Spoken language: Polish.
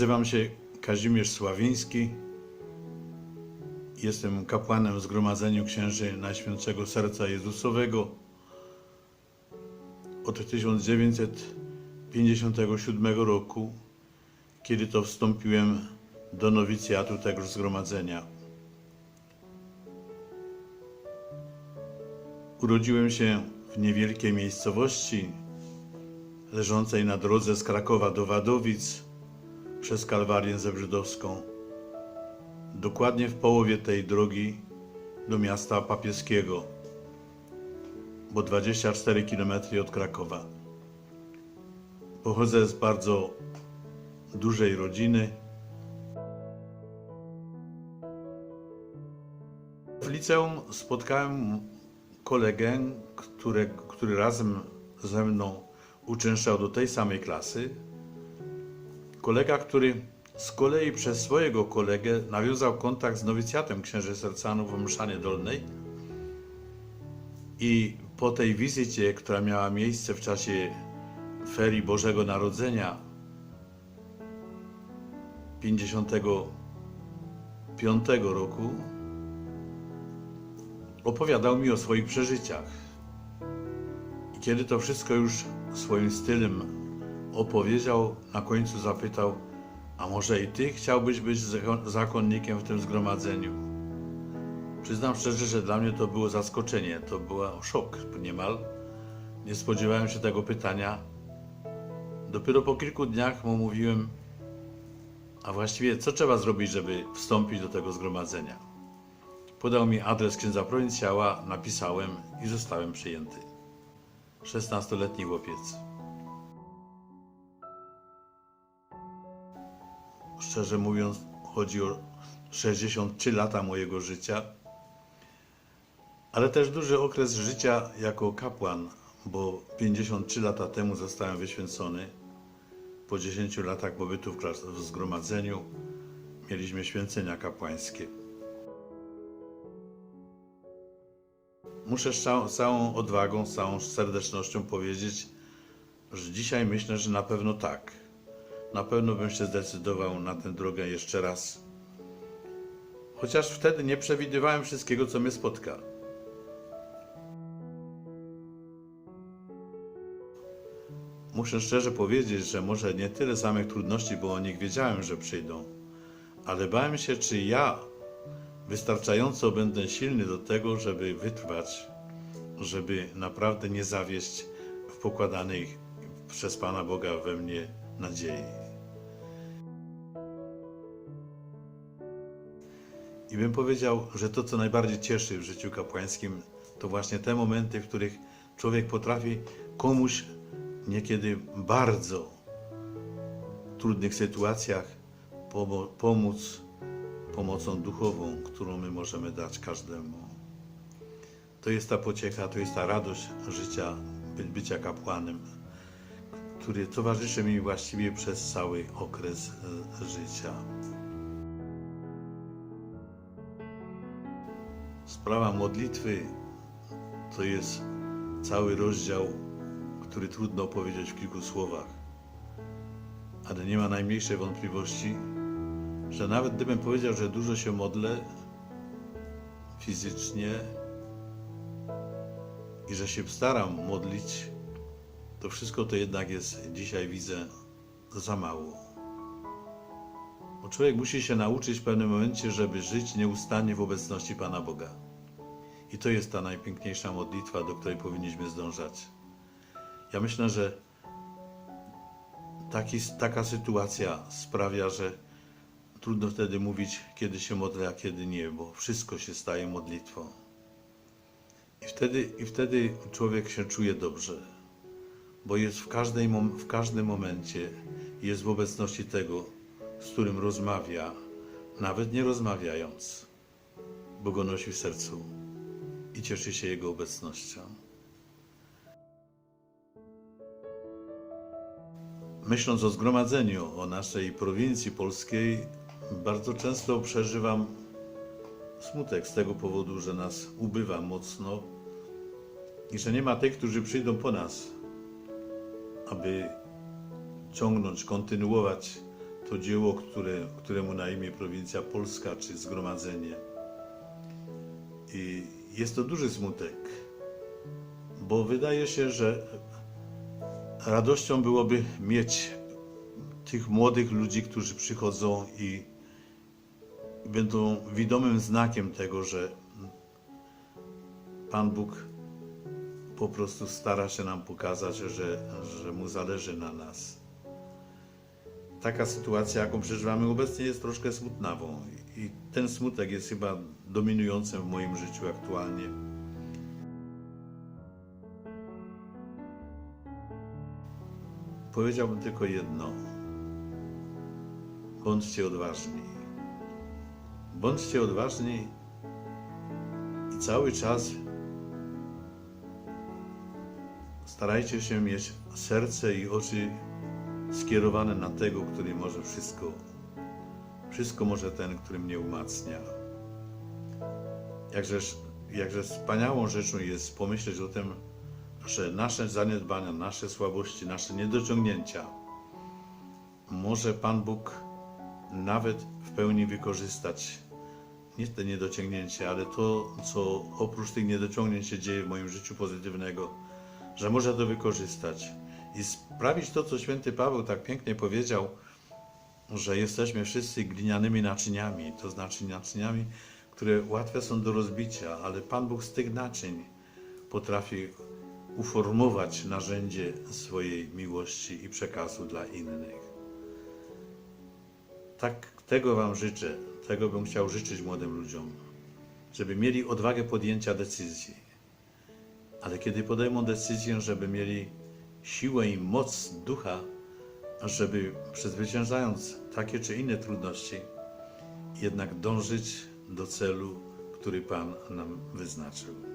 Nazywam się Kazimierz Sławiński. Jestem kapłanem Zgromadzeniu Księży Najświętszego Serca Jezusowego od 1957 roku, kiedy to wstąpiłem do nowicjatu tegoż zgromadzenia. Urodziłem się w niewielkiej miejscowości leżącej na drodze z Krakowa do Wadowic przez Kalwarię Zebrzydowską. Dokładnie w połowie tej drogi do miasta papieskiego, bo 24 km od Krakowa. Pochodzę z bardzo dużej rodziny. W liceum spotkałem kolegę, które, który razem ze mną uczęszczał do tej samej klasy. Kolega, który z kolei przez swojego kolegę nawiązał kontakt z nowicjatem księży Sercanów w Mszanie Dolnej i po tej wizycie, która miała miejsce w czasie ferii Bożego Narodzenia 55 roku, opowiadał mi o swoich przeżyciach. I kiedy to wszystko już swoim stylem opowiedział, na końcu zapytał, a może i ty chciałbyś być zakon- zakonnikiem w tym zgromadzeniu? Przyznam szczerze, że dla mnie to było zaskoczenie, to był szok niemal. Nie spodziewałem się tego pytania. Dopiero po kilku dniach mu mówiłem, a właściwie co trzeba zrobić, żeby wstąpić do tego zgromadzenia? Podał mi adres księdza prowincjała, napisałem i zostałem przyjęty. 16-letni chłopiec. Szczerze mówiąc, chodzi o 63 lata mojego życia, ale też duży okres życia jako kapłan, bo 53 lata temu zostałem wyświęcony. Po 10 latach pobytu w zgromadzeniu mieliśmy święcenia kapłańskie. Muszę z całą odwagą, z całą serdecznością powiedzieć, że dzisiaj myślę, że na pewno tak. Na pewno bym się zdecydował na tę drogę jeszcze raz. Chociaż wtedy nie przewidywałem wszystkiego, co mnie spotka. Muszę szczerze powiedzieć, że może nie tyle samych trudności, bo o nich wiedziałem, że przyjdą, ale bałem się, czy ja wystarczająco będę silny do tego, żeby wytrwać, żeby naprawdę nie zawieść w pokładanej przez Pana Boga we mnie nadziei. I bym powiedział, że to, co najbardziej cieszy w życiu kapłańskim, to właśnie te momenty, w których człowiek potrafi komuś niekiedy bardzo trudnych sytuacjach pomóc pomocą duchową, którą my możemy dać każdemu. To jest ta pociecha, to jest ta radość życia, by, bycia kapłanem, który towarzyszy mi właściwie przez cały okres e, życia. Sprawa modlitwy to jest cały rozdział, który trudno opowiedzieć w kilku słowach, ale nie ma najmniejszej wątpliwości, że nawet gdybym powiedział, że dużo się modlę fizycznie i że się staram modlić, to wszystko to jednak jest dzisiaj widzę za mało. Bo człowiek musi się nauczyć w pewnym momencie, żeby żyć nieustannie w obecności Pana Boga. I to jest ta najpiękniejsza modlitwa, do której powinniśmy zdążać. Ja myślę, że taki, taka sytuacja sprawia, że trudno wtedy mówić, kiedy się modlę, a kiedy nie, bo wszystko się staje modlitwą. I wtedy, i wtedy człowiek się czuje dobrze, bo jest w, każdej, w każdym momencie, jest w obecności tego, z którym rozmawia, nawet nie rozmawiając, bo go nosi w sercu i cieszy się jego obecnością. Myśląc o zgromadzeniu, o naszej prowincji polskiej, bardzo często przeżywam smutek z tego powodu, że nas ubywa mocno i że nie ma tych, którzy przyjdą po nas, aby ciągnąć, kontynuować to dzieło, które, któremu na imię Prowincja Polska czy Zgromadzenie. Jest to duży smutek, bo wydaje się, że radością byłoby mieć tych młodych ludzi, którzy przychodzą i będą widomym znakiem tego, że Pan Bóg po prostu stara się nam pokazać, że, że Mu zależy na nas. Taka sytuacja, jaką przeżywamy obecnie, jest troszkę smutnawą i ten smutek jest chyba dominującym w moim życiu aktualnie. Powiedziałbym tylko jedno. Bądźcie odważni. Bądźcie odważni i cały czas starajcie się mieć serce i oczy skierowane na tego, który może wszystko. Wszystko może ten, który mnie umacnia. Jakżeż, jakże wspaniałą rzeczą jest pomyśleć o tym, że nasze zaniedbania, nasze słabości, nasze niedociągnięcia może Pan Bóg nawet w pełni wykorzystać. Nie te niedociągnięcie, ale to, co oprócz tych niedociągnięć się dzieje w moim życiu pozytywnego, że może to wykorzystać i sprawić to, co święty Paweł tak pięknie powiedział, że jesteśmy wszyscy glinianymi naczyniami, to znaczy naczyniami, które łatwe są do rozbicia, ale Pan Bóg z tych naczyń potrafi uformować narzędzie swojej miłości i przekazu dla innych. Tak tego Wam życzę, tego bym chciał życzyć młodym ludziom, żeby mieli odwagę podjęcia decyzji. Ale kiedy podejmą decyzję, żeby mieli siłę i moc ducha, żeby przezwyciężając takie czy inne trudności, jednak dążyć do celu, który Pan nam wyznaczył.